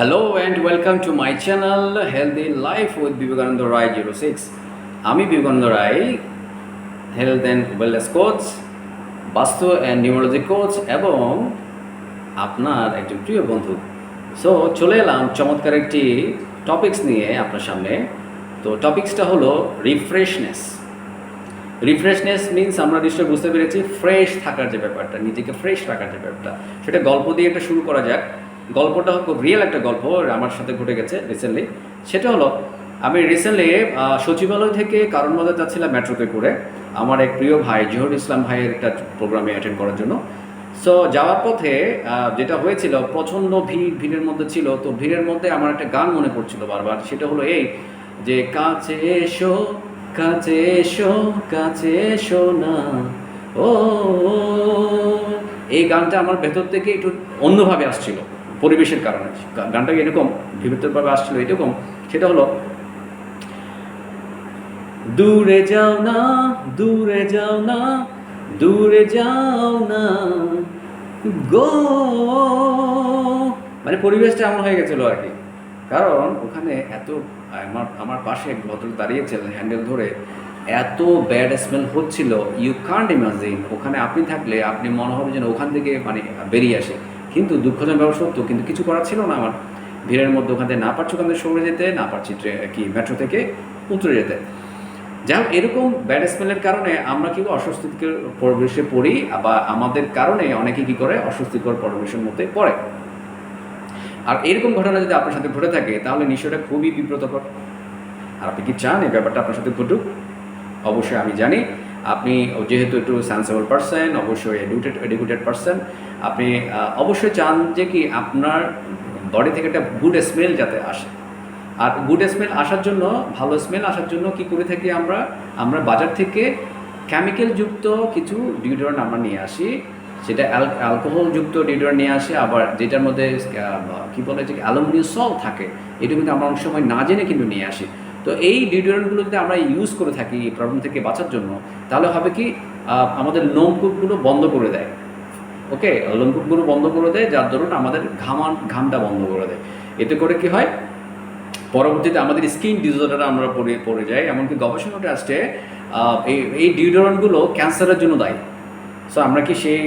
Hello and welcome to my channel healthy life with Vivekananda Roy zero six আমি Vivekananda Roy health and wellness coach Vastu and neurology coach এবং আপনার একজন প্রিয় বন্ধু। So চলে এলাম চমৎকার একটি টপিকস নিয়ে আপনার সামনে। তো টপিক্সটা হলো রিফ্রেশনেস রিফ্রেশনেস মিন্স আমরা নিশ্চয়ই বুঝতে পেরেছি ফ্রেশ থাকার যে ব্যাপারটা, নিজেকে ফ্রেশ রাখার যে ব্যাপারটা। সেটা গল্প দিয়ে একটা শুরু করা যাক। গল্পটা খুব রিয়েল একটা গল্প আমার সাথে ঘটে গেছে রিসেন্টলি সেটা হলো, আমি রিসেন্টলি সচিবালয় থেকে কারণ মজা যাচ্ছিলাম মেট্রোতে করে আমার এক প্রিয় ভাই জহুর ইসলাম ভাইয়ের একটা প্রোগ্রামে অ্যাটেন্ড করার জন্য। সো যাওয়ার পথে যেটা হয়েছিল, প্রচণ্ড ভিড়, ভিড়ের মধ্যে ছিল। তো ভিড়ের মধ্যে আমার একটা গান মনে পড়ছিল বারবার। সেটা হলো এই যে, কাছে এসো কাছে এসো কাছে এসো না ও। এই গানটা আমার ভেতর থেকে একটু অন্যভাবে আসছিল। পরিবেশের কারণে। গানটা এরকম ভিতরভাবে আসছিল, এরকম। সেটা হলো, দূরে যাও না, দূরে যাও না, দূরে যাও না গো। মানে পরিবেশটা এমন হয়ে গেছিল আর কি। কারণ ওখানে এত, আমার আমার পাশে এক ভদ্র দাঁড়িয়েছিলেন হ্যান্ডেল ধরে। এত ব্যাড স্মেল হচ্ছিল ইউ কান্ট ইমাজিন ওখানে আপনি থাকলে আপনি মনে হবে যেন ওখান থেকে মানে বেরিয়ে আসে। কিন্তু দুঃখজনক ব্যাপার সত্য কিন্তু কিছু করার ছিল না আমার। ভিড়ের মধ্যে ওখান থেকে না পারছি ওখান থেকে সরে যেতে না পারছি কি মেট্রো থেকে উতরে যেতে। যাই হোক, এরকম ব্যাড স্মেলের কারণে আমরা কিন্তু অস্বস্তিকর পরিবেশে পড়ি বা আমাদের কারণে অনেকে কি করে? অস্বস্তিকর পরিবেশের মধ্যে পড়ে। আর এরকম ঘটনা যদি আপনার সাথে ঘটে থাকে, তাহলে নিশ্চয়টা খুবই বিব্রতকর। আর আপনি কি চান এই ব্যাপারটা আপনার সাথে ঘটুক? অবশ্যই আমি জানি। আপনি যেহেতু একটু সেন্সেবল পার্সন অবশ্যই এডুকেটেড এডুকেটেড পার্সন আপনি অবশ্যই চান যে কি আপনার বডি থেকে একটা গুড স্মেল যাতে আসে। আর গুড স্মেল আসার জন্য, ভালো স্মেল আসার জন্য কি করে থাকি আমরা? আমরা বাজার থেকে কেমিক্যাল যুক্ত কিছু ডিওডোরেন্ট আমরা নিয়ে আসি। সেটা অ্যালকোহল যুক্ত ডিওডোরেন্ট নিয়ে আসি। আবার যেটার মধ্যে কী বলে যে অ্যালুমিনিয়াম সল থাকে, এটা কিন্তু আমরা অনেক সময় না জেনে কিন্তু নিয়ে আসি। তো এই ডিওডোরেন্টগুলো যদি আমরা ইউজ করে থাকি এই প্রবলেম থেকে বাঁচার জন্য, তাহলে হবে কি আমাদের লোমকূপগুলো বন্ধ করে দেয়। ওকে লোমকূপগুলো বন্ধ করে দেয়, যার দরুন আমাদের ঘামান, ঘামটা বন্ধ করে দেয়। এতে করে কি হয়? পরবর্তীতে আমাদের স্কিন ডিসঅর্ডারে আমরা পড়ে পড়ে যাই। এমনকি গবেষণাটা আসছে এই এই ডিওডোরেন্টগুলো ক্যান্সারের জন্য দায়ী। সো আমরা কি সেই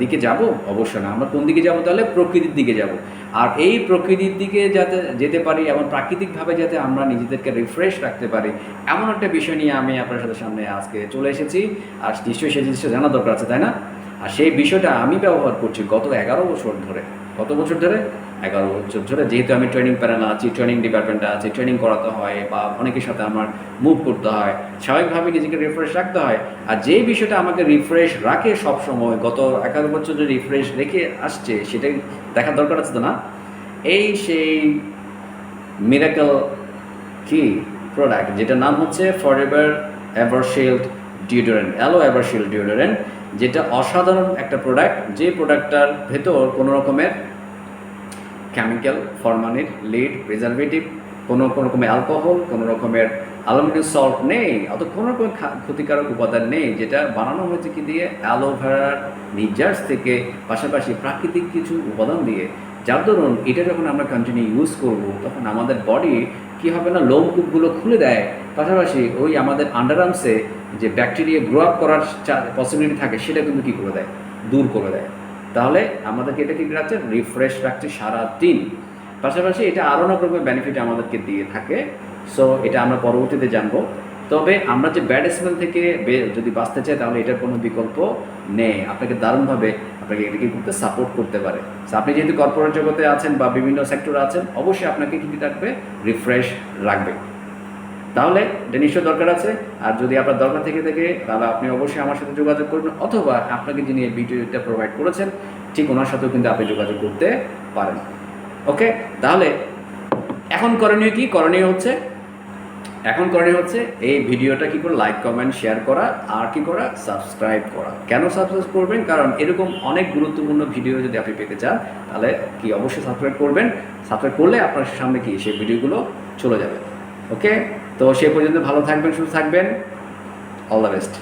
দিকে যাব? অবশ্যই না। আমরা কোন দিকে যাব? তাহলে প্রকৃতির দিকে যাব। আর এই প্রকৃতির দিকে যাতে, যেতে পারি এবং প্রাকৃতিকভাবে যাতে আমরা নিজেদেরকে রিফ্রেশ রাখতে পারি, এমন একটা বিষয় নিয়ে আমি আপনার সাথে সামনে আজকে চলে এসেছি। আর নিশ্চয়ই সেই জিনিসটা জানা দরকার আছে, তাই না? আর সেই বিষয়টা আমি ব্যবহার করছি গত এগারো বছর ধরে। কত বছর ধরে? এগারো বছর ধরে। যেহেতু আমি ট্রেনিং প্যানেল আছি ট্রেনিং ডিপার্টমেন্টে আছি ট্রেনিং করাতে হয় বা অনেকের সাথে আমার মুভ করতে হয়, স্বাভাবিকভাবে নিজেকে রিফ্রেশ রাখতে হয়। আর যেই বিষয়টা আমাকে রিফ্রেশ রাখে সব সময় গত এগারো বছর যে রিফ্রেশ রেখে আসছে, সেটাই দেখার দরকার আছে তো না? এই সেই মিরাকল কি প্রোডাক্ট যেটার নাম হচ্ছে for ever Evershield deodorant aloe Evershield deodorant যেটা অসাধারণ একটা প্রোডাক্ট যে প্রোডাক্টটার ভেতর কোনো রকমের কেমিক্যাল ফরমালিন লিড প্রিজারভেটিভ কোনো কোনো রকমের অ্যালকোহল কোনো রকমের অ্যালুমিনিয়াম সল্ট নেই অত কোনো রকমের ক্ষতিকারক উপাদান নেই, যেটা বানানো হয়েছে কি দিয়ে? অ্যালোভেরার নির্যাস থেকে পাশাপাশি প্রাকৃতিক কিছু উপাদান দিয়ে যার দরুন এটা যখন আমরা কন্টিনিউ ইউজ করব, তখন আমাদের বডি কী হবে না, লোমকূপগুলো খুলে দেয়। পাশাপাশি ওই আমাদের আন্ডারআর্মসে যে ব্যাকটেরিয়া গ্রো আপ করার পসিবিলিটি থাকে, সেটা কিন্তু কী করে দেয়? দূর করে দেয়। তাহলে আমাদেরকে এটা কি রাখছে রিফ্রেশ রাখছে সারা দিন পাশাপাশি এটা আরও অনেক রকমের বেনিফিট আমাদেরকে দিয়ে থাকে। সো এটা আমরা পরবর্তীতে জানব। তবে আমরা যে ব্যাড স্মেল থেকে যদি বাঁচতে চাই, তাহলে এটার কোনো বিকল্প নেই। আপনাকে দারুণভাবে, আপনাকে এটাকে করতে সাপোর্ট করতে পারে। আপনি যেহেতু কর্পোরেট জগতে আছেন বা বিভিন্ন সেক্টরে আছেন, অবশ্যই আপনাকে কী কী রাখবে রিফ্রেশ রাখবে। তাহলে এটা নিশ্চয় দরকার আছে। আর যদি আপনার দরকার থেকে থাকে, তাহলে আপনি অবশ্যই আমার সাথে যোগাযোগ করবেন, অথবা আপনাকে যিনি এই ভিডিওটা প্রোভাইড করেছেন, ঠিক ওনার সাথেও কিন্তু আপনি যোগাযোগ করতে পারেন। ওকে তাহলে এখন করণীয় কি? করণীয় হচ্ছে এখন করণীয় হচ্ছে এই ভিডিওটা কি করে লাইক কমেন্ট শেয়ার করা আর কি করা সাবস্ক্রাইব করা। কেন সাবস্ক্রাইব করবেন? কারণ এরকম অনেক গুরুত্বপূর্ণ ভিডিও যদি আপনি পেতে চান, তাহলে কি অবশ্যই সাবস্ক্রাইব করবেন। সাবস্ক্রাইব করলে আপনার সামনে কি সেই ভিডিওগুলো চলে যাবে। ওকে তো সে পর্যন্ত ভালো থাকবেন, সুস্থ থাকবেন। All the best